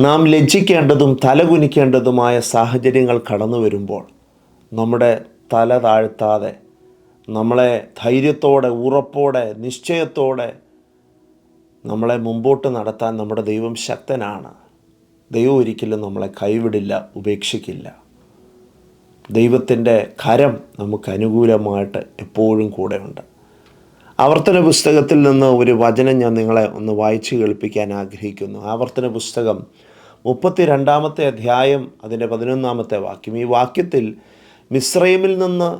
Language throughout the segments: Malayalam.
നാം ലജ്ജിക്കേണ്ടതും തലകുനിക്കേണ്ടതുമായ സാഹചര്യങ്ങൾ കടന്നു വരുമ്പോൾ നമ്മുടെ തല താഴ്ത്താതെ നമ്മളെ ധൈര്യത്തോടെ ഉറപ്പോടെ നിശ്ചയത്തോടെ നമ്മളെ മുമ്പോട്ട് നടത്താൻ നമ്മുടെ ദൈവം ശക്തനാണ്. ദൈവം ഒരിക്കലും നമ്മളെ കൈവിടില്ല ഉപേക്ഷിക്കില്ല. ദൈവത്തിന്റെ കരം നമുക്ക് അനുകൂലമായിട്ട് എപ്പോഴും കൂടെയുണ്ട് ആവർത്തന പുസ്തകത്തിൽ നിന്ന് ഒരു വചനം ഞാൻ നിങ്ങളെ ഒന്ന് വായിച്ചു കേൾപ്പിക്കാൻ ആഗ്രഹിക്കുന്നു. ആവർത്തന പുസ്തകം മുപ്പത്തി രണ്ടാമത്തെ അധ്യായം അതിന്റെ പതിനൊന്നാമത്തെ വാക്യം. ഈ വാക്യത്തിൽ മിശ്രൈമിൽ നിന്ന്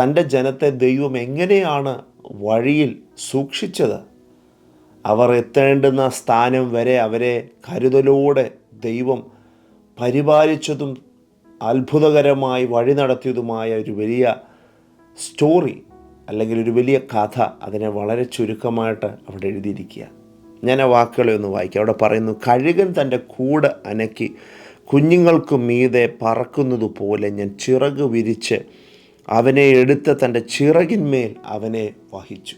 തന്റെ ജനത്തെ ദൈവം എങ്ങനെയാണ് വഴിയിൽ സൂക്ഷിച്ചത്? അവർ എത്തേണ്ടുന്ന സ്ഥാനം വരെ അവരെ കരുതലോടെ ദൈവം പരിപാലിച്ചതും അത്ഭുതകരമായി വഴി നടത്തിയതുമായ ഒരു വലിയ സ്റ്റോറി അല്ലെങ്കിൽ ഒരു വലിയ കഥ അതിനെ വളരെ ചുരുക്കമായിട്ട് അവിടെ എഴുതിയിരിക്കുക ഞാൻ ആ വാക്കുകളെ ഒന്ന് വായിക്കാം. അവിടെ പറയുന്നു കഴുകൻ തന്റെ കൂട് അനക്കി കുഞ്ഞുങ്ങൾക്ക് മീതെ പറക്കുന്നതുപോലെ ഞാൻ ചിറക് വിരിച്ച് അവനെ എടുത്ത് തന്റെ ചിറകിന്മേൽ അവനെ വഹിച്ചു.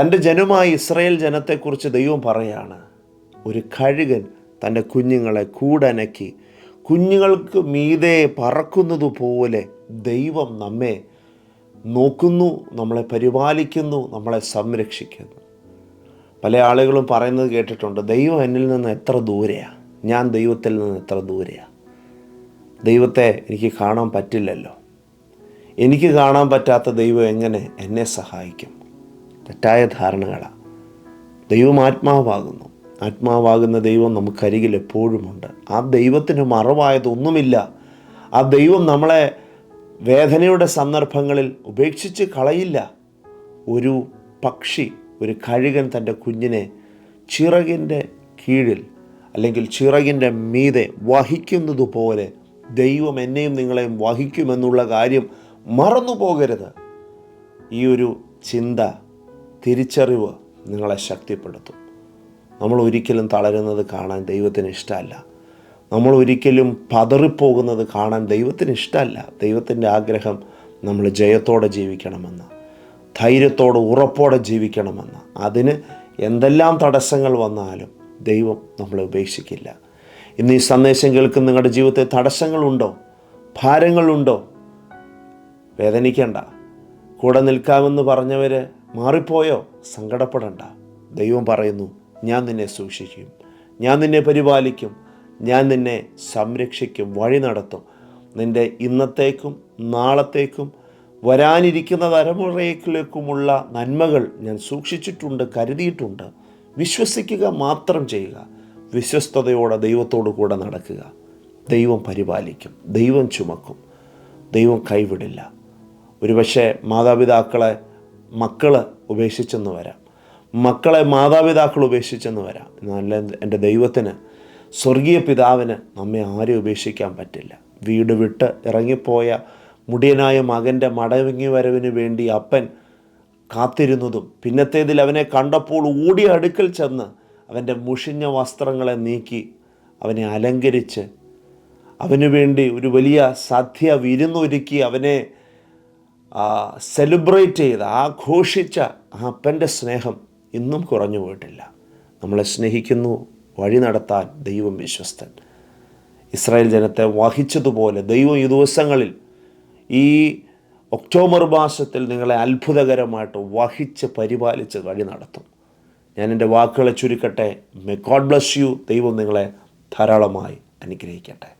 തന്റെ ജനമായ ഇസ്രയേൽ ജനത്തെക്കുറിച്ച് ദൈവം പറയാണ് ഒരു കഴുകൻ തന്റെ കുഞ്ഞുങ്ങളെ കൂടനക്കി കുഞ്ഞുങ്ങൾക്ക് മീതെ പറക്കുന്നതുപോലെ ദൈവം നമ്മെ നോക്കുന്നു നമ്മളെ പരിപാലിക്കുന്നു നമ്മളെ സംരക്ഷിക്കുന്നു. പല ആളുകളും പറയുന്നത് കേട്ടിട്ടുണ്ട് ദൈവം എന്നിൽ നിന്ന് എത്ര ദൂരെയാണ് ഞാൻ ദൈവത്തിൽ നിന്ന് എത്ര ദൂരെയാണ് ദൈവത്തെ എനിക്ക് കാണാൻ പറ്റില്ലല്ലോ. എനിക്ക് കാണാൻ പറ്റാത്ത ദൈവം എങ്ങനെ എന്നെ സഹായിക്കും? തെറ്റായ ധാരണകളാണ് ദൈവം ആത്മാവാകുന്നു. ആത്മാവാകുന്ന ദൈവം നമുക്കരികിൽ എപ്പോഴുമുണ്ട് ആ ദൈവത്തിന് മറവായതൊന്നുമില്ല ആ ദൈവം നമ്മളെ വേദനയുടെ സന്ദർഭങ്ങളിൽ ഉപേക്ഷിച്ച് കളയില്ല. ഒരു പക്ഷി ഒരു കഴുകൻ തന്റെ കുഞ്ഞിനെ ചിറകിന്റെ കീഴിൽ അല്ലെങ്കിൽ ചിറകിന്റെ മീതെ വഹിക്കുന്നത് പോലെ ദൈവം എന്നെയും നിങ്ങളെയും വഹിക്കുമെന്നുള്ള കാര്യം മറന്നു പോകരുത്. ഈ ഒരു ചിന്ത തിരിച്ചറിവ് നിങ്ങളെ ശക്തിപ്പെടുത്തും. നമ്മൾ ഒരിക്കലും തളരുന്നത് കാണാൻ ദൈവത്തിന് ഇഷ്ടമല്ല. നമ്മൾ ഒരിക്കലും പതറിപ്പോകുന്നത് കാണാൻ ദൈവത്തിന് ഇഷ്ടമല്ല. ദൈവത്തിന്റെ ആഗ്രഹം നമ്മൾ ജയത്തോടെ ജീവിക്കണമെന്ന്. ധൈര്യത്തോടെ ഉറപ്പോടെ ജീവിക്കണമെന്ന്. അതിന് എന്തെല്ലാം തടസ്സങ്ങൾ വന്നാലും ദൈവം നമ്മളെ ഉപേക്ഷിക്കില്ല. ഇന്ന് ഈ സന്ദേശം കേൾക്കുന്ന നിങ്ങളുടെ ജീവിതത്തിൽ തടസ്സങ്ങളുണ്ടോ? ഭാരങ്ങളുണ്ടോ? വേദനിക്കണ്ട. കൂടെ നിൽക്കാമെന്ന് പറഞ്ഞവർ മാറിപ്പോയോ? സങ്കടപ്പെടണ്ട. ദൈവം പറയുന്നു ഞാൻ നിന്നെ സൂക്ഷിക്കും. ഞാൻ നിന്നെ പരിപാലിക്കും. ഞാൻ നിന്നെ സംരക്ഷിക്കും. വഴി നടത്തും. നിന്റെ ഇന്നത്തേക്കും നാളത്തേക്കും വരാനിരിക്കുന്ന തലമുറയിലേക്കുമുള്ള നന്മകൾ ഞാൻ സൂക്ഷിച്ചിട്ടുണ്ട് കരുതിയിട്ടുണ്ട്. വിശ്വസിക്കുക മാത്രം ചെയ്യുക. വിശ്വസ്തയോടെ ദൈവത്തോടു കൂടെ നടക്കുക. ദൈവം പരിപാലിക്കും. ദൈവം ചുമക്കും. ദൈവം കൈവിടില്ല. ഒരുപക്ഷെ മാതാപിതാക്കളെ മക്കൾ ഉപേക്ഷിച്ചെന്ന് വരാം. മക്കളെ മാതാപിതാക്കൾ ഉപേക്ഷിച്ചെന്ന് വരാം. നല്ല എന്റെ ദൈവത്തിന് സ്വർഗീയ പിതാവിന് നമ്മെ ആരും ഉപേക്ഷിക്കാൻ പറ്റില്ല. വീട് വിട്ട് ഇറങ്ങിപ്പോയ മുടിയനായ മകന്റെ മടങ്ങി വരവിന് വേണ്ടി അപ്പൻ കാത്തിരുന്നതും പിന്നത്തേതിൽ അവനെ കണ്ടപ്പോൾ ഓടി അടുക്കൽ ചെന്ന് അവന്റെ മുഷിഞ്ഞ വസ്ത്രങ്ങളെ നീക്കി അവനെ അലങ്കരിച്ച് അവനു വേണ്ടി ഒരു വലിയ സദ്യ വിരുന്നൊരുക്കി അവനെ സെലിബ്രേറ്റ് ചെയ്ത് ആഘോഷിച്ച ആ അപ്പന്റെ സ്നേഹം ഇന്നും കുറഞ്ഞു പോയിട്ടില്ല. നമ്മളെ സ്നേഹിക്കുന്നു വഴി നടത്താൻ ദൈവം വിശ്വസ്തൻ. ഇസ്രായേൽ ജനത്തെ വഹിച്ചതുപോലെ ദൈവം ഈ ദിവസങ്ങളിൽ ഈ ഒക്ടോബർ മാസത്തിൽ നിങ്ങളെ അത്ഭുതകരമായിട്ട് വഹിച്ച് പരിപാലിച്ച് വഴി നടത്തും. ഞാൻ എന്റെ വാക്കുകളെ ചുരുക്കട്ടെ. മെ ഗോഡ് ബ്ലസ് യു ദൈവം നിങ്ങളെ ധാരാളമായി അനുഗ്രഹിക്കട്ടെ.